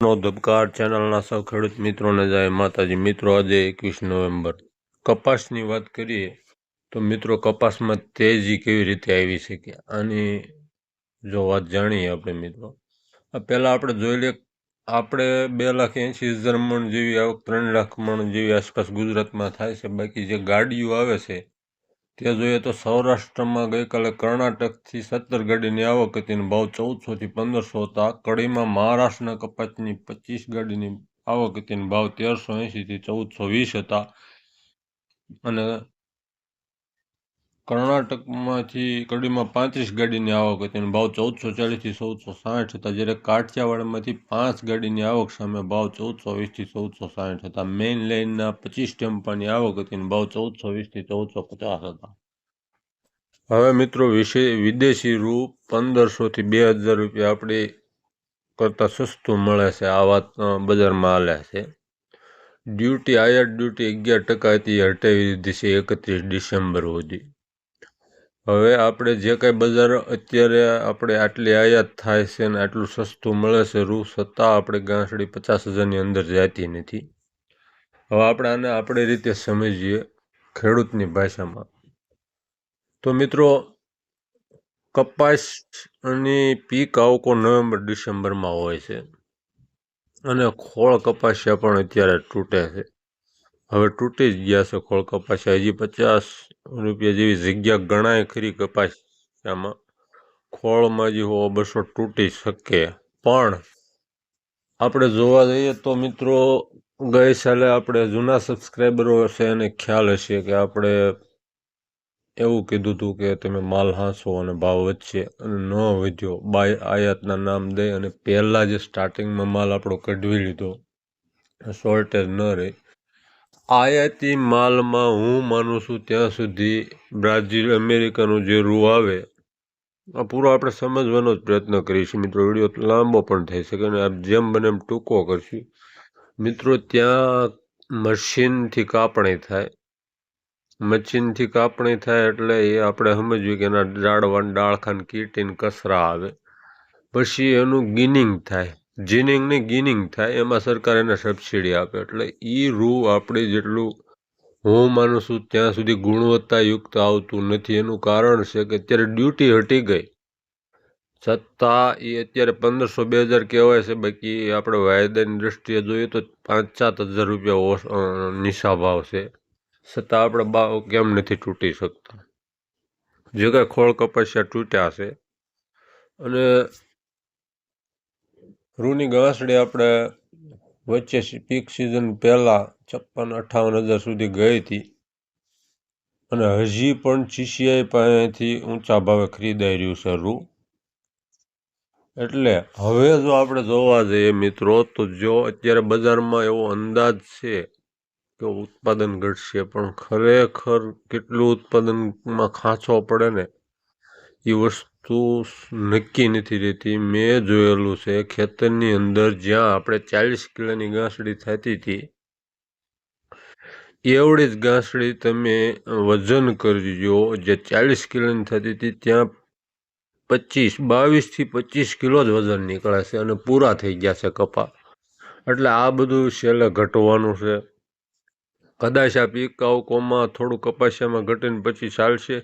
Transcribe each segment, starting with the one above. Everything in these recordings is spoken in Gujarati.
નો ધબકાર ચેનલના સૌ ખેડૂત મિત્રોને જાય માતાજી. મિત્રો, આજે એકવીસ નવેમ્બર. કપાસની વાત કરીએ તો મિત્રો, કપાસમાં તેજી કેવી રીતે આવી શકે આની જો વાત જાણીએ આપણે મિત્રો. પહેલાં આપણે જોઈ લઈએ આપણે બે લાખ એંશી હજાર મણ જેવી આવક, ત્રણ લાખ મણ જેવી આસપાસ ગુજરાતમાં થાય છે. બાકી જે ગાડીઓ આવે છે તે જોઈએ તો સૌરાષ્ટ્રમાં ગઈકાલે કર્ણાટકથી સત્તર ગાડીની આવક હતી ભાવ ચૌદસોથી પંદરસો હતા. કડીમાં મહારાષ્ટ્રના કપાસની પચીસ ગાડીની આવક હતી ભાવ તેરસો એંશીથી ચૌદસો વીસ હતા. અને કર્ણાટકમાંથી કડીમાં પાંત્રીસ ગાડીની આવક હતી અને ભાવ ચૌદસો ચાલીસથી ચૌદસો સાઠ હતા, જ્યારે કાઠિયાવાડમાંથી પાંચ ગાડીની આવક સામે ભાવ ચૌદસો વીસથી ચૌદસો સાઠ હતા. મેઇન લાઇનના પચીસ ટેમ્પાની આવક હતી અને ભાવ ચૌદસો વીસથી ચૌદસો પચાસ હતા. હવે મિત્રો વિશે વિદેશી રૂ પંદરસોથી બે હજાર રૂપિયા આપણી કરતાં સસ્તું મળે છે. આ વાત બજારમાં હાલે છે. ડ્યુટી, આયાત ડ્યુટી અગિયાર ટકા હતી, હટાવી દીધી છે એકત્રીસ ડિસેમ્બર સુધી. હવે આપણે જે કાંઈ બજાર અત્યારે આપણે આટલી આયાત થાય છે ને આટલું સસ્તું મળે છે, રૂ છતાં આપણે ગાંસડી પચાસ હજારની અંદર જતી નથી. હવે આપણે આને આપણી રીતે સમજીએ ખેડૂતની ભાષામાં. તો મિત્રો કપાસની પીક આવકો નવેમ્બર, ડિસેમ્બરમાં હોય છે. અને ખોળ કપાસિયા પણ અત્યારે તૂટે છે. હવે તૂટી જ ગયા છે ખોળ કપાસ. હજી પચાસ રૂપિયા જેવી જગ્યા ગણાય ખરી કપાસિયામાં ખોળમાં જે હોવા બસો તૂટી શકે. પણ આપણે જોવા જઈએ તો મિત્રો, ગઈ સાલે આપણે જૂના સબસ્ક્રાઈબરો હશે એને ખ્યાલ હશે કે આપણે એવું કીધું હતું કે તમે માલ હાંસો અને ભાવ વધશે અને ન વધ્યો. બાય આયાતના નામ દઈ અને પહેલાં જે સ્ટાર્ટિંગમાં માલ આપણો કઢવી લીધો. શોર્ટેજ ન રહે. આયાતી માલમાં હું માનું છું ત્યાં સુધી બ્રાઝિલ, અમેરિકાનું જે રૂ આવે, આ પૂરો આપણે સમજવાનો જ પ્રયત્ન કરીશું. મિત્રો, વીડિયો લાંબો પણ થઈ શકે અને આપ જેમ બને એમ ટૂંકો કરશું. મિત્રો, ત્યાં મશીનથી કાપણી થાય. મશીનથી કાપણી થાય એટલે એ આપણે સમજ્યું કે એના ડાળવાન ડાળખાન કીટીન કચરા આવે. પછી એનું ગિનિંગ થાય. જીનિંગ ને ગિનિંગ થાય એમાં સરકાર એને સબસિડી આપે. એટલે એ રૂ આપણે જેટલું હું માનું છું ત્યાં સુધી ગુણવત્તાયુક્ત આવતું નથી. એનું કારણ છે કે અત્યારે ડ્યુટી હટી ગઈ. છતાં એ અત્યારે પંદરસો બે હજાર કહેવાય છે. બાકી આપણે વાયદાની દ્રષ્ટિએ જોઈએ તો પાંચ સાત હજાર રૂપિયા અ, ભાવ છે છતાં આપણે બા કેમ નથી તૂટી શકતા? જે કાંઈ ખોળ કપાસિયા તૂટ્યા છે. અને રૂની ઘાસડી આપણે વચ્ચે પીક સિઝન પહેલાં છપ્પન અઠ્ઠાવન હજાર સુધી ગઈ હતી. અને હજી પણ ચીસીઆઈ પાસેથી ઊંચા ભાવે ખરીદાઈ રહ્યું છે રૂ. એટલે હવે જો આપણે જોવા જઈએ મિત્રો, તો જો અત્યારે બજારમાં એવો અંદાજ છે કે ઉત્પાદન ઘટશે, પણ ખરેખર કેટલું ઉત્પાદનમાં ખાંચો પડે ને એ વસ્તુ નક્કી નથી રહેતી. મેં જોયેલું છે, ખેતરની અંદર જ્યાં આપણે ચાલીસ કિલોની ગાંસડી થતી હતી, એવડી જ ગાંસડી તમે વજન કરજો, જે ચાલીસ કિલોની થતી હતી, ત્યાં પચીસ બાવીસથી પચીસ કિલો જ વજન નીકળે છે અને પૂરા થઈ ગયા છે કપા એટલે આ બધું છેલ્લે ઘટવાનું છે. કદાચ આ પીક આવકોમાં થોડું કપાસિયામાં ઘટીને પછી ચાલશે.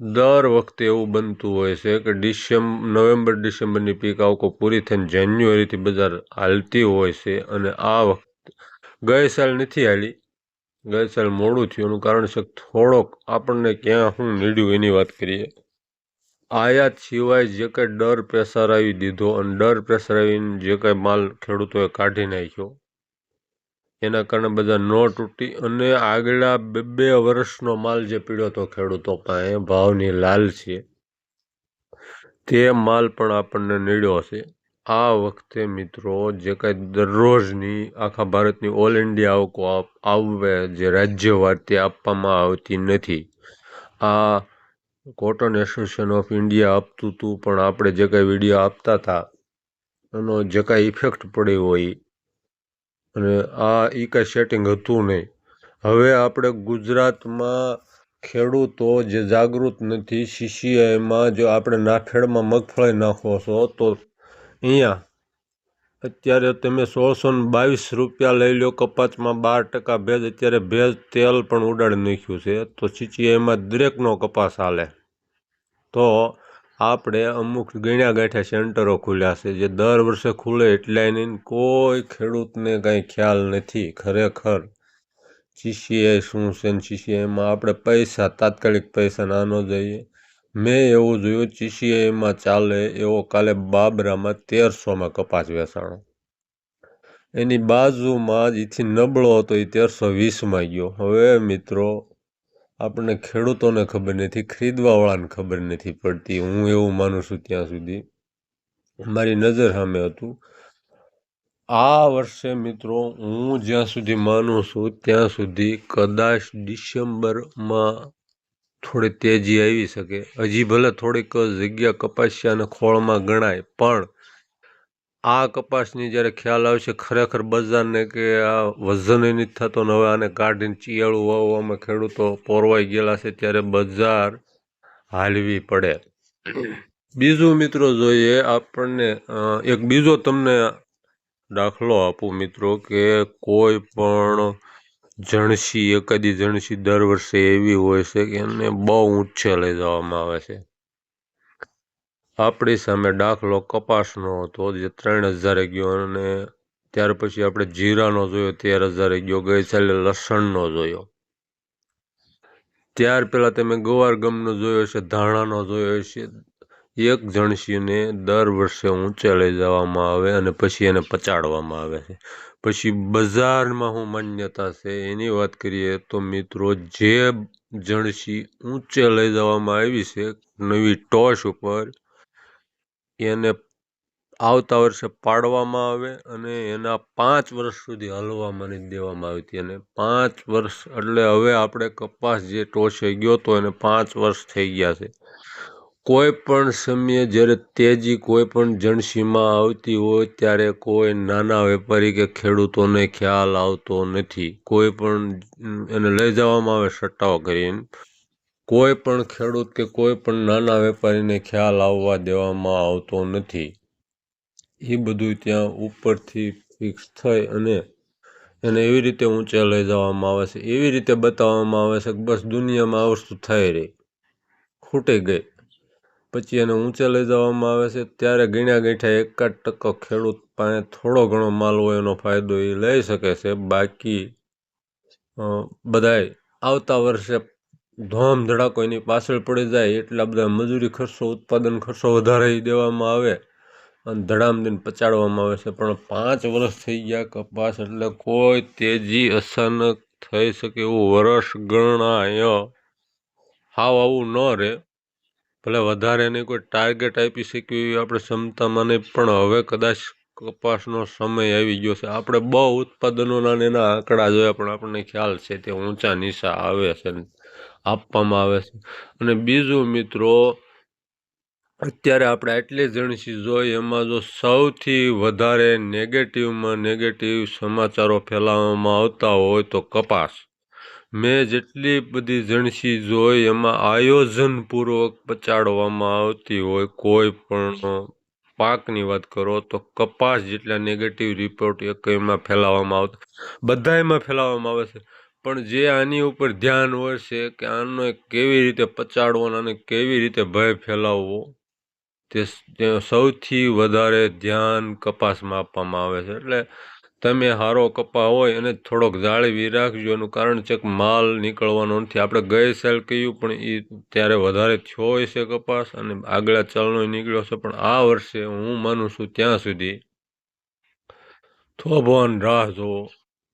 દર વખતે એવું બનતું હોય છે કે ડિસેમ્બર નવેમ્બર, ડિસેમ્બરની પીક આવકો પૂરી થઈને જાન્યુઆરીથી બજાર હાલતી હોય છે અને આ વખતે ગઈ સાલ નથી હાલી. ગઈ સાલ મોડું થયું એનું કારણ છે થોડોક આપણને ક્યાં શું નીડ્યું એની વાત કરીએ. આયાત સિવાય જે કાંઈ ડર પ્રેશર દીધો અને ડર પ્રેશર જે કાંઈ માલ ખેડૂતોએ કાઢી નાખ્યો. એના કારણે બધા ન તૂટી અને આગલા બે બે વર્ષનો માલ જે પીડ્યો હતો ખેડૂતો પાસે ભાવની લાલ છે. તે માલ પણ આપણને નીડ્યો છે. આ વખતે મિત્રો જે કાંઈ દરરોજની આખા ભારતની ઓલ ઇન્ડિયા આવકો આવે જે રાજ્યવાર તે આપવામાં આવતી નથી. આ કોટન એસોસિએશન ઓફ ઇન્ડિયા આપતું હતું પણ આપણે જે કાંઈ વીડિયો આપતા હતા એનો જે કાંઈ ઇફેક્ટ પડ્યો હોય અને આ એ કાંઈ સેટિંગ હતું નહીં. હવે આપણે ગુજરાતમાં ખેડૂતો જે જાગૃત નથી સીસીઆઈમાં જો આપણે નાફેડમાં મગફળી નાખો છો, તો અહીંયા અત્યારે તમે સોળસો ને બાવીસ રૂપિયા લઈ લો, કપાસમાં બાર ટકા ભેજ, અત્યારે ભેજ તેલ પણ ઉડાડી નાખ્યું છે, તો સીસીઆઈમાં દરેકનો કપાસ હાલે. તો આપણે અમુક ગણ્યા ગાંઠ્યા સેન્ટરો ખુલ્યા છે, જે દર વર્ષે ખુલે એટલે એની કોઈ ખેડૂતને કાંઈ ખ્યાલ નથી. ખરેખર સીસીઆઈ શું છે ને સીસીઆઈમાં આપણે પૈસા, તાત્કાલિક પૈસા ના ન જઈએ. મેં એવું જોયું સીસીઆઈમાં ચાલે એવો કાલે બાબરામાં તેરસોમાં કપાસ વેચાણો. એની બાજુમાં જેથી નબળો હતો, એ તેરસો વીસમાં ગયો. હવે મિત્રો આપણને ખેડૂતોને ખબર નથી, ખરીદવાવાળાને ખબર નથી પડતી. હું એવું માનું છું ત્યાં સુધી. મારી નજર સામે હતું. આ વર્ષે મિત્રો, હું જ્યાં સુધી માનું છું, ત્યાં સુધી કદાચ ડિસેમ્બરમાં થોડી તેજી આવી શકે. હજી ભલે થોડીક જગ્યા કપાસિયા અને ખોળમાં ગણાય, પણ આ કપાસની જ્યારે ખ્યાલ આવશે ખરેખર બજારને કે આ વજન નથી થતો ને હવે આને કાઢીને ચિયાળું વાવવામાં ખેડૂતો પોરવાઈ ગયેલા છે ત્યારે બજાર હાલવી પડે. બીજું મિત્રો જોઈએ આપણને એક બીજો તમને દાખલો આપું મિત્રો કે કોઈ પણ જણસી, એકાદી જણસી દર વર્ષે એવી હોય છે કે એને બહુ ઊંચે લઈ જવામાં આવે છે. આપણી સામે દાખલો કપાસનો હતો, જે ત્રણ હજારે ગયો અને ત્યાર પછી આપણે જીરાનો જોયો, તેર હજારે ગયો, ગઈ સાલે લસણનો જોયો. ત્યાર પહેલાં તમે ગમનો જોયો છે ધાણાનો જોયો છે એક જણસીને દર વર્ષે ઊંચે લઈ જવામાં આવે અને પછી એને પચાડવામાં આવે છે. પછી બજારમાં હું માન્યતા છે, એની વાત કરીએ તો મિત્રો, જે જણસી ઊંચે લઈ જવામાં આવી છે, નવી ટોચ ઉપર એને આવતા વર્ષે પાડવામાં આવે અને એના પાંચ વર્ષ સુધી હલવામાં નહીં દેવામાં આવી હતી. અને પાંચ વર્ષ, એટલે હવે આપણે કપાસ જે ટોચે ગયો તો એને પાંચ વર્ષ થઈ ગયા છે. કોઈ પણ સમયે જ્યારે તેજી કોઈ પણ જણસીમાં આવતી હોય ત્યારે કોઈ નાના વેપારી કે ખેડૂતોને ખ્યાલ આવતો નથી. કોઈ પણ એને લઈ જવામાં આવે સટ્ટાઓ કરીને. કોઈ પણ ખેડૂત કે કોઈ પણ નાના વેપારીને ખ્યાલ આવવા દેવામાં આવતો નથી. એ બધું ત્યાં ઉપરથી ફિક્સ થઈ અને એને એવી રીતે ઊંચે લઈ જવામાં આવે છે. એવી રીતે બતાવવામાં આવે છે કે બસ દુનિયામાં આ વસ્તુ થઈ રહી, ખૂટી ગઈ. પછી એને ઊંચે લઈ જવામાં આવે છે. ત્યારે ગણ્યા ગીઠા એકાદ ટકો ખેડૂત પાસે થોડો ઘણો માલ હોય એનો ફાયદો એ લઈ શકે છે. બાકી બધાય આવતા વર્ષે ધોમ ધડાકો એની પાછળ પડી જાય એટલા બધા મજૂરી ખર્ચો, ઉત્પાદન ખર્ચો વધારે દેવામાં આવે અને ધડામ દિન પચાડવામાં આવે છે. પણ પાંચ વર્ષ થઈ ગયા કપાસ એટલે કોઈ તેજી અચાનક થઈ શકે એવું વર્ષ ગણાય. હાવ આવું ન રહે ભલે વધારે નહીં, કોઈ ટાર્ગેટ આપી શકીએ એવી આપણે ક્ષમતામાં નહીં, પણ હવે કદાચ કપાસનો સમય આવી ગયો છે. આપણે બહુ ઉત્પાદનોના એના આંકડા જોયા પણ આપણને ખ્યાલ છે તે ઊંચા નીચા આવે છે. આપવામાં આવે છે. અને બીજું મિત્રો, અત્યારે આપણે આટલી જણસી જોઈ, એમાં જો સૌથી વધારે નેગેટિવમાં નેગેટિવ સમાચારો ફેલાવવામાં આવતા હોય તો કપાસ. મેં જેટલી બધી જણસી જોઈ, એમાં આયોજનપૂર્વક પચાડવામાં આવતી હોય, કોઈ પણ પાકની વાત કરો તો કપાસ જેટલા નેગેટિવ રિપોર્ટ એક એમાં ફેલાવવામાં આવતા, બધામાં ફેલાવવામાં આવે છે. પણ જે આની ઉપર ધ્યાન હોય છે કે આનો કેવી રીતે પચાડવો અને કેવી રીતે ભય ફેલાવવો, તે સૌથી વધારે ધ્યાન કપાસમાં આપવામાં આવે છે. એટલે તમે સારો કપા હોય અને થોડોક જાળવી રાખજો. એનું કારણ છે કે માલ નીકળવાનો નથી. આપણે ગઈ સાલ કહ્યું, પણ એ ત્યારે વધારે થયો છે કપાસ અને આગળ ચલણો નીકળ્યો છે પણ આ વર્ષે હું માનું છું ત્યાં સુધી થોભવાન રાહ જુઓ.